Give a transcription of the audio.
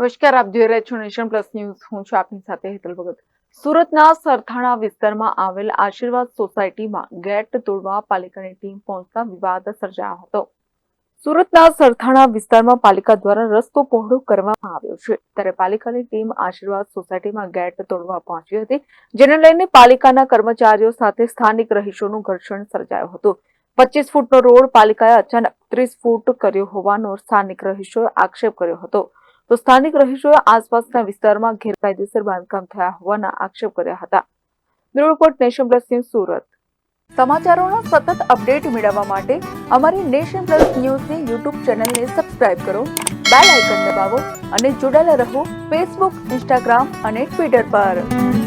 નમસ્કાર, આપ જોઈ રહ્યા છો નેશન પ્લસ ન્યૂઝ. હું છું આપની સાથે હેતલ ભગત. સુરતના સરથાણા વિસ્તારમાં આવેલ આશીર્વાદ સોસાયટીમાં ગેટ તોડવા પાલિકાની ટીમ પહોંચતા વિવાદ સર્જાયો હતો. સુરતના સરથાણા વિસ્તારમાં પાલિકા દ્વારા રસ્તો પહોળો કરવામાં આવ્યો છે. ત્યારે પાલિકાની ટીમ આશીર્વાદ સોસાયટીમાં ગેટ તોડવા પહોંચી હતી, જેને લઈને પાલિકાના કર્મચારીઓ સાથે સ્થાનિક રહીશોનું ઘર્ષણ સર્જાયું હતું. પચીસ ફૂટનો રોડ પાલિકાએ અચાનક ત્રીસ ફૂટ કર્યો હોવાનો સ્થાનિક રહીશોએ આક્ષેપ કર્યો હતો. તો સ્થાનિક રહીશોએ આસપાસના વિસ્તારમાં ગેરકાયદેસર બાંધકામ થયા હોવાના આક્ષેપ કર્યા હતા. Bureau report Nation Plus news Surat. સમાચારોના સતત અપડેટ મેળવવા માટે અમારી નેશન પ્લસ ન્યૂઝની યુટ્યુબ ચેનલને સબસ્ક્રાઇબ કરો, બેલ આઇકન દબાવો અને જોડાયેલા રહો ફેસબુક, ઇન્સ્ટાગ્રામ અને ટ્વિટર પર.